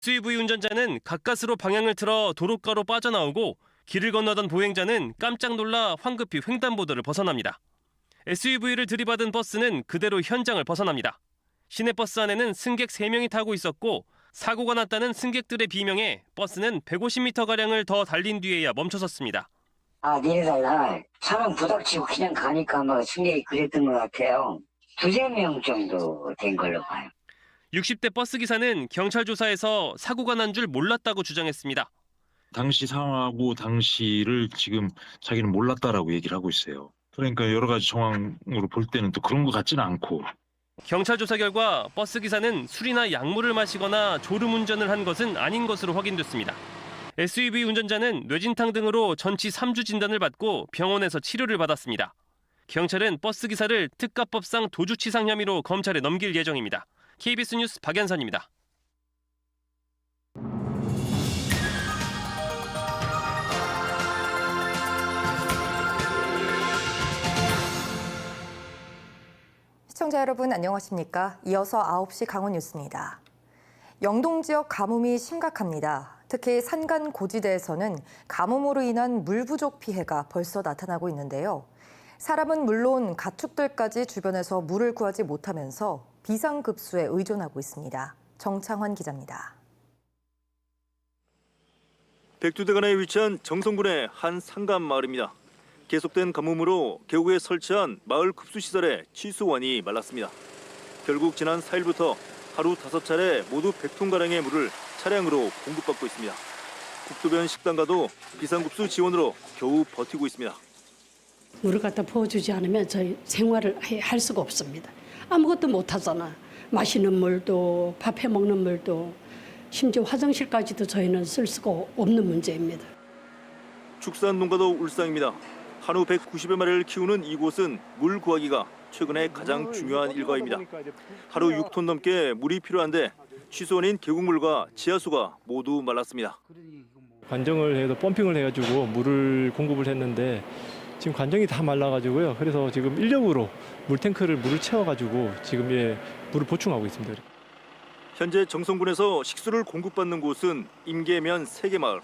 SUV 운전자는 가까스로 방향을 틀어 도로가로 빠져나오고 길을 건너던 보행자는 깜짝 놀라 황급히 횡단보도를 벗어납니다. SUV를 들이받은 버스는 그대로 현장을 벗어납니다. 시내버스 안에는 승객 3명이 타고 있었고 사고가 났다는 승객들의 비명에 버스는 150m가량을 더 달린 뒤에야 멈춰섰습니다. 아, 내려달라. 차랑 부닥치고 그냥 가니까 뭐 승객이 그랬던 것 같아요. 두세 명 정도 된 걸로 봐요. 60대 버스 기사는 경찰 조사에서 사고가 난 줄 몰랐다고 주장했습니다. 당시 상황하고 당시를 지금 자기는 몰랐다라고 얘기를 하고 있어요. 그러니까 여러 가지 정황으로 볼 때는 또 그런 것 같지는 않고 경찰 조사 결과 버스 기사는 술이나 약물을 마시거나 졸음 운전을 한 것은 아닌 것으로 확인됐습니다. SUV 운전자는 뇌진탕 등으로 전치 3주 진단을 받고 병원에서 치료를 받았습니다. 경찰은 버스 기사를 특가법상 도주치상 혐의로 검찰에 넘길 예정입니다. KBS 뉴스 박연선입니다. 시청자 여러분 안녕하십니까? 이어서 9시 강원 뉴스입니다. 영동 지역 가뭄이 심각합니다. 특히 산간 고지대에서는 가뭄으로 인한 물 부족 피해가 벌써 나타나고 있는데요. 사람은 물론 가축들까지 주변에서 물을 구하지 못하면서 비상급수에 의존하고 있습니다. 정창환 기자입니다. 백두대간에 위치한 정성군의 한 상감 마을입니다. 계속된 가뭄으로 계곡에 설치한 마을 급수시설의 취수원이 말랐습니다. 결국 지난 4일부터 하루 다섯 차례 모두 100톤가량의 물을 차량으로 공급받고 있습니다. 국도변 식당가도 비상급수 지원으로 겨우 버티고 있습니다. 물을 갖다 부어주지 않으면 저희 생활을 해- 할 수가 없습니다. 아무것도 못 하잖아. 마시는 물도 밥해 먹는 물도 심지어 화장실까지도 저희는 쓸 수가 없는 문제입니다. 축산 농가도 울상입니다. 한우 190여 마리를 키우는 이곳은 물 구하기가 최근에 가장 중요한 일과입니다. 하루 6톤 넘게 물이 필요한데 취수원인 계곡물과 지하수가 모두 말랐습니다. 관정을 해서 펌핑을 해가지고 물을 공급을 했는데 지금 관정이 다 말라가지고요. 그래서 지금 인력으로 물탱크를 물을 채워가지고 지금 예 물을 보충하고 있습니다. 현재 정성군에서 식수를 공급받는 곳은 임계면 3개 마을.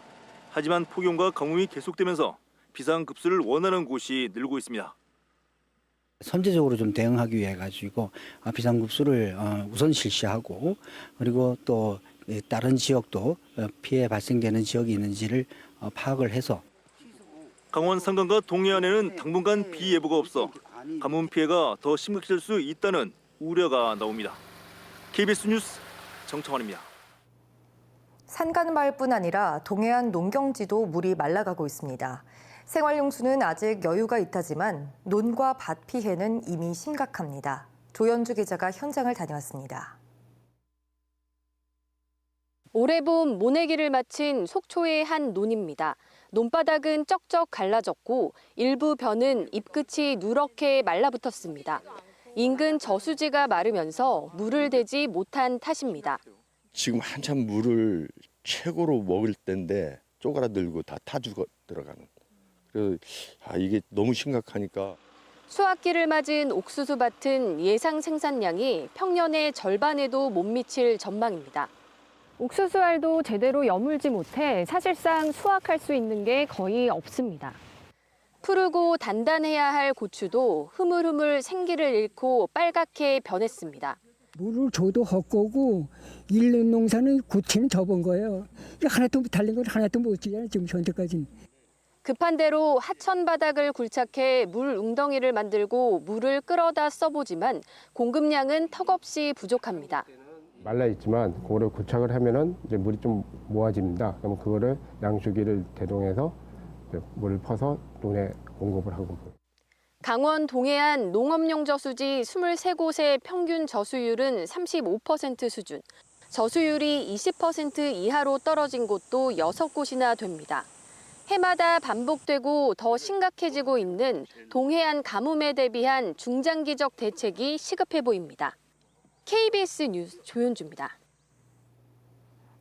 하지만 폭염과 가뭄이 계속되면서 비상급수를 원하는 곳이 늘고 있습니다. 선제적으로 좀 대응하기 위해 가지고 어, 비상급수를 어, 우선 실시하고 그리고 또이 다른 지역도 어, 피해 발생되는 지역이 있는지를 어, 파악을 해서 강원 산간과 동해안에는 당분간 비 예보가 없어 가뭄 피해가 더 심각해질 수 있다는 우려가 나옵니다. KBS 뉴스 정청환입니다. 산간마을뿐 아니라 동해안 농경지도 물이 말라가고 있습니다. 생활용수는 아직 여유가 있다지만 논과 밭 피해는 이미 심각합니다. 조연주 기자가 현장을 다녀왔습니다. 올해 봄 모내기를 마친 속초의 한 논입니다. 논바닥은 쩍쩍 갈라졌고 일부 벼는 잎끝이 누렇게 말라붙었습니다. 인근 저수지가 마르면서 물을 대지 못한 탓입니다. 지금 한참 물을 최고로 먹을 때인데 쪼그라들고 다 타죽어 들어가는. 그래서 아 이게 너무 심각하니까 수확기를 맞은 옥수수 밭은 예상 생산량이 평년의 절반에도 못 미칠 전망입니다. 옥수수 알도 제대로 여물지 못해 사실상 수확할 수 있는 게 거의 없습니다. 푸르고 단단해야 할 고추도 흐물흐물 생기를 잃고 빨갛게 변했습니다. 물을 줘도 헛거고 일년 농사는 구치는 접은 거예요. 하나도 달린 건 하나도 못 지잖아요. 지금 현재까지는. 급한 대로 하천 바닥을 굴착해 물 웅덩이를 만들고 물을 끌어다 써보지만 공급량은 턱없이 부족합니다. 말라 있지만 그거를 고착을 하면은 이제 물이 좀 모아집니다. 그러면 그거를 양수기를 대동해서 물을 퍼서 논에 공급을 하고 강원 동해안 농업용 저수지 23곳의 평균 저수율은 35% 수준, 저수율이 20% 이하로 떨어진 곳도 6곳이나 됩니다. 해마다 반복되고 더 심각해지고 있는 동해안 가뭄에 대비한 중장기적 대책이 시급해 보입니다. KBS 뉴스 조윤주입니다.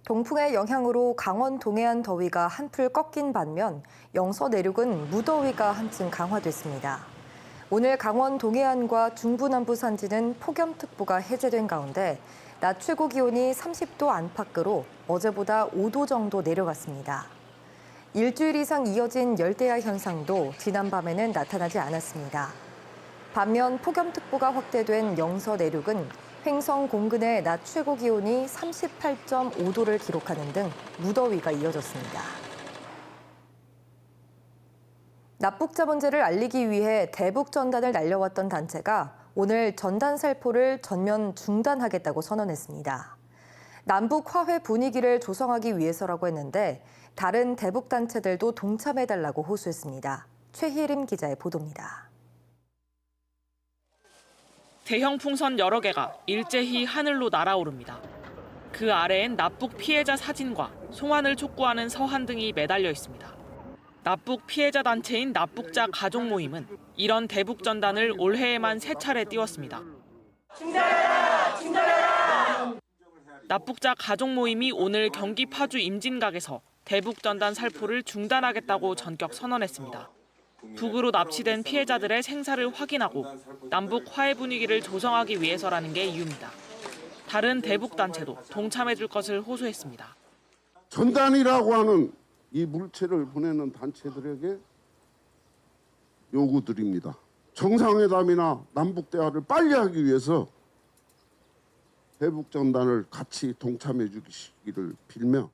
동풍의 영향으로 강원 동해안 더위가 한풀 꺾인 반면 영서 내륙은 무더위가 한층 강화됐습니다. 오늘 강원 동해안과 중부남부 산지는 폭염특보가 해제된 가운데 낮 최고 기온이 30도 안팎으로 어제보다 5도 정도 내려갔습니다. 일주일 이상 이어진 열대야 현상도 지난밤에는 나타나지 않았습니다. 반면 폭염특보가 확대된 영서 내륙은 횡성 공근의 낮 최고 기온이 38.5도를 기록하는 등 무더위가 이어졌습니다. 납북자 문제를 알리기 위해 대북 전단을 날려왔던 단체가 오늘 전단 살포를 전면 중단하겠다고 선언했습니다. 남북 화해 분위기를 조성하기 위해서라고 했는데 다른 대북 단체들도 동참해달라고 호소했습니다. 최희림 기자의 보도입니다. 대형 풍선 여러 개가 일제히 하늘로 날아오릅니다. 그 아래엔 납북 피해자 사진과 송환을 촉구하는 서한 등이 매달려 있습니다. 납북 피해자 단체인 납북자 가족 모임은 이런 대북 전단을 올해에만 세 차례 띄웠습니다. 납북자 가족 모임이 오늘 경기 파주 임진각에서 대북 전단 살포를 중단하겠다고 전격 선언했습니다. 북으로 납치된 피해자들의 생사를 확인하고 남북 화해 분위기를 조성하기 위해서라는 게 이유입니다. 다른 대북 단체도 동참해 줄 것을 호소했습니다. 전단이라고 하는 이 물체를 보내는 단체들에게 요구드립니다. 정상회담이나 남북 대화를 빨리 하기 위해서 대북 전단을 같이 동참해 주시기를 빌며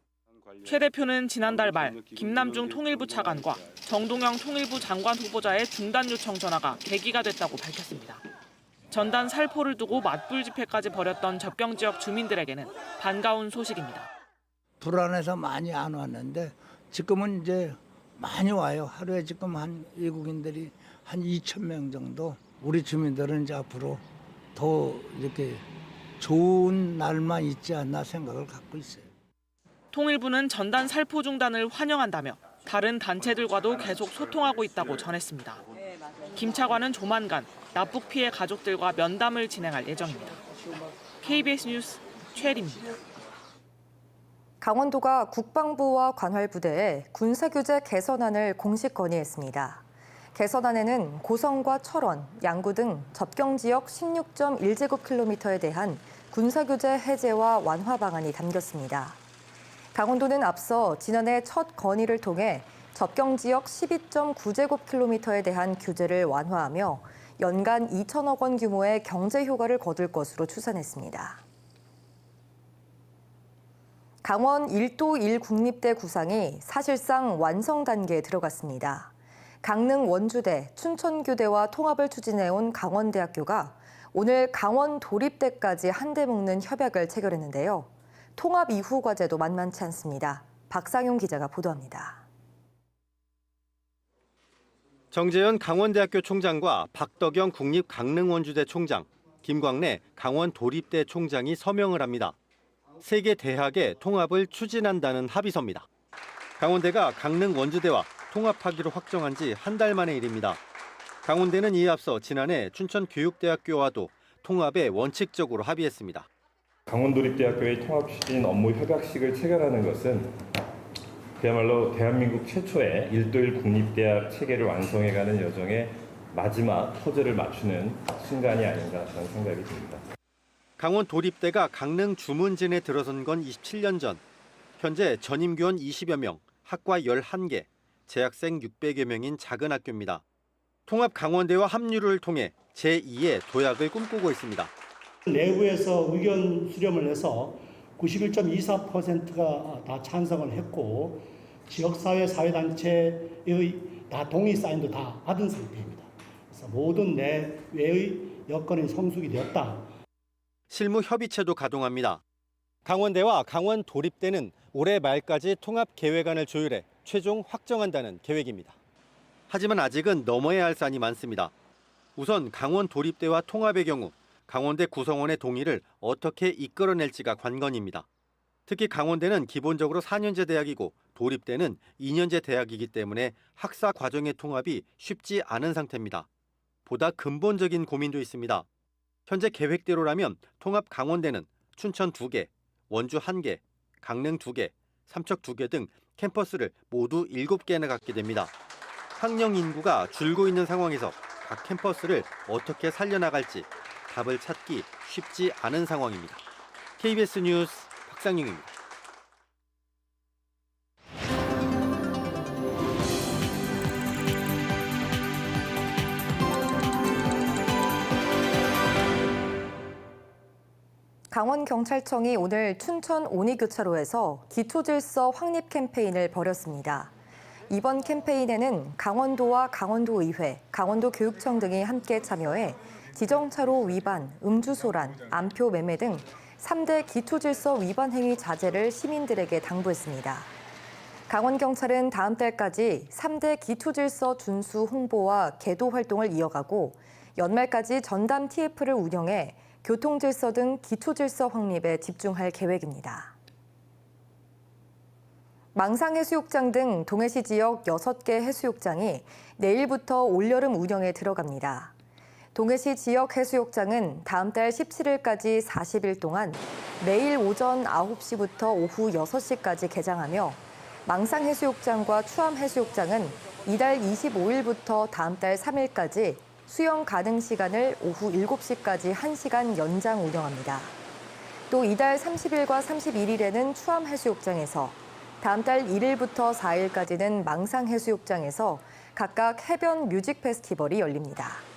최 대표는 지난달 말 김남중 통일부 차관과 정동영 통일부 장관 후보자의 중단 요청 전화가 계기가 됐다고 밝혔습니다. 전단 살포를 두고 맞불 집회까지 벌였던 접경 지역 주민들에게는 반가운 소식입니다. 불안해서 많이 안 왔는데 지금은 이제 많이 와요. 하루에 지금 한 외국인들이 한 2천 명 정도. 우리 주민들은 이제 앞으로 더 이렇게 좋은 날만 있지 않나 생각을 갖고 있어요. 통일부는 전단 살포 중단을 환영한다며 다른 단체들과도 계속 소통하고 있다고 전했습니다. 김 차관은 조만간 납북 피해 가족들과 면담을 진행할 예정입니다. KBS 뉴스 최리입니다. 강원도가 국방부와 관할부대에 군사규제 개선안을 공식 건의했습니다. 개선안에는 고성과 철원, 양구 등 접경 지역 16.1제곱킬로미터에 대한 군사규제 해제와 완화 방안이 담겼습니다. 강원도는 앞서 지난해 첫 건의를 통해 접경 지역 12.9제곱킬로미터에 대한 규제를 완화하며 연간 2천억 원 규모의 경제 효과를 거둘 것으로 추산했습니다. 강원 1도 1 국립대 구상이 사실상 완성 단계에 들어갔습니다. 강릉 원주대, 춘천교대와 통합을 추진해온 강원대학교가 오늘 강원 도립대까지 한데 묶는 협약을 체결했는데요. 통합 이후 과제도 만만치 않습니다. 박상용 기자가 보도합니다. 정재현 강원대학교 총장과 박덕영 국립 강릉원주대 총장, 김광래 강원 도립대 총장이 서명을 합니다. 세개 대학의 통합을 추진한다는 합의서입니다. 강원대가 강릉 원주대와 통합하기로 확정한 지 한 달 만의 일입니다. 강원대는 이에 앞서 지난해 춘천교육대학교와도 통합에 원칙적으로 합의했습니다. 강원도립대학교의 통합 추진 업무 협약식을 체결하는 것은 그야말로 대한민국 최초의 1도1 국립대학 체계를 완성해가는 여정의 마지막 포즈를 맞추는 순간이 아닌가 하는 생각이 듭니다. 강원 도립대가 강릉 주문진에 들어선 건 27년 전. 현재 전임 교원 20여 명, 학과 11개, 재학생 600여 명인 작은 학교입니다. 통합 강원대와 합류를 통해 제2의 도약을 꿈꾸고 있습니다. 내부에서 의견 수렴을 해서 91.24%가 다 찬성을 했고 지역사회 사회단체의 다 동의 사인도 다 받은 상태입니다. 그래서 모든 내외의 여건이 성숙이 되었다. 실무 협의체도 가동합니다. 강원대와 강원 도립대는 올해 말까지 통합 계획안을 조율해 최종 확정한다는 계획입니다. 하지만 아직은 넘어야 할 산이 많습니다. 우선 강원 도립대와 통합의 경우 강원대 구성원의 동의를 어떻게 이끌어낼지가 관건입니다. 특히 강원대는 기본적으로 4년제 대학이고 도립대는 2년제 대학이기 때문에 학사 과정의 통합이 쉽지 않은 상태입니다. 보다 근본적인 고민도 있습니다. 현재 계획대로라면 통합 강원대는 춘천 2개, 원주 1개, 강릉 2개, 삼척 2개 등 캠퍼스를 모두 7개나 갖게 됩니다. 학령 인구가 줄고 있는 상황에서 각 캠퍼스를 어떻게 살려나갈지 답을 찾기 쉽지 않은 상황입니다. KBS 뉴스 박상용입니다. 강원경찰청이 오늘 춘천 온이교차로에서 기초질서 확립 캠페인을 벌였습니다. 이번 캠페인에는 강원도와 강원도의회, 강원도교육청 등이 함께 참여해 지정차로 위반, 음주소란, 암표 매매 등 3대 기초질서 위반 행위 자제를 시민들에게 당부했습니다. 강원경찰은 다음 달까지 3대 기초질서 준수 홍보와 계도 활동을 이어가고 연말까지 전담 TF를 운영해 교통질서 등 기초질서 확립에 집중할 계획입니다. 망상 해수욕장 등 동해시 지역 6개 해수욕장이 내일부터 올여름 운영에 들어갑니다. 동해시 지역 해수욕장은 다음 달 17일까지 40일 동안 매일 오전 9시부터 오후 6시까지 개장하며 망상 해수욕장과 추암 해수욕장은 이달 25일부터 다음 달 3일까지 수영 가능 시간을 오후 7시까지 1시간 연장 운영합니다. 또 이달 30일과 31일에는 추암 해수욕장에서 다음 달 1일부터 4일까지는 망상 해수욕장에서 각각 해변 뮤직 페스티벌이 열립니다.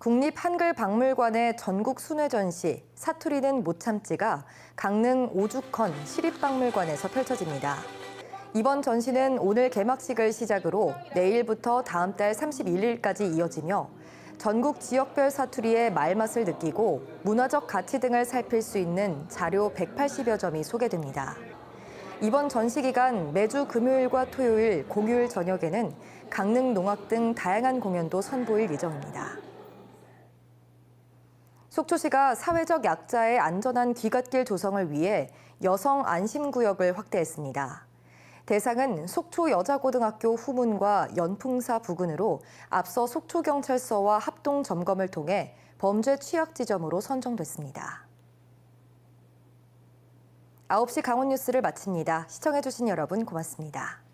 국립한글박물관의 전국 순회 전시 사투리는 못 참지가 강릉 오죽헌 시립박물관에서 펼쳐집니다. 이번 전시는 오늘 개막식을 시작으로 내일부터 다음 달 31일까지 이어지며 전국 지역별 사투리의 말맛을 느끼고 문화적 가치 등을 살필 수 있는 자료 180여 점이 소개됩니다. 이번 전시 기간 매주 금요일과 토요일, 공휴일 저녁에는 강릉 농악 등 다양한 공연도 선보일 예정입니다. 속초시가 사회적 약자의 안전한 귀갓길 조성을 위해 여성 안심구역을 확대했습니다. 대상은 속초 여자고등학교 후문과 연풍사 부근으로 앞서 속초경찰서와 합동 점검을 통해 범죄 취약 지점으로 선정됐습니다. 9시 강원 뉴스를 마칩니다. 시청해주신 여러분 고맙습니다.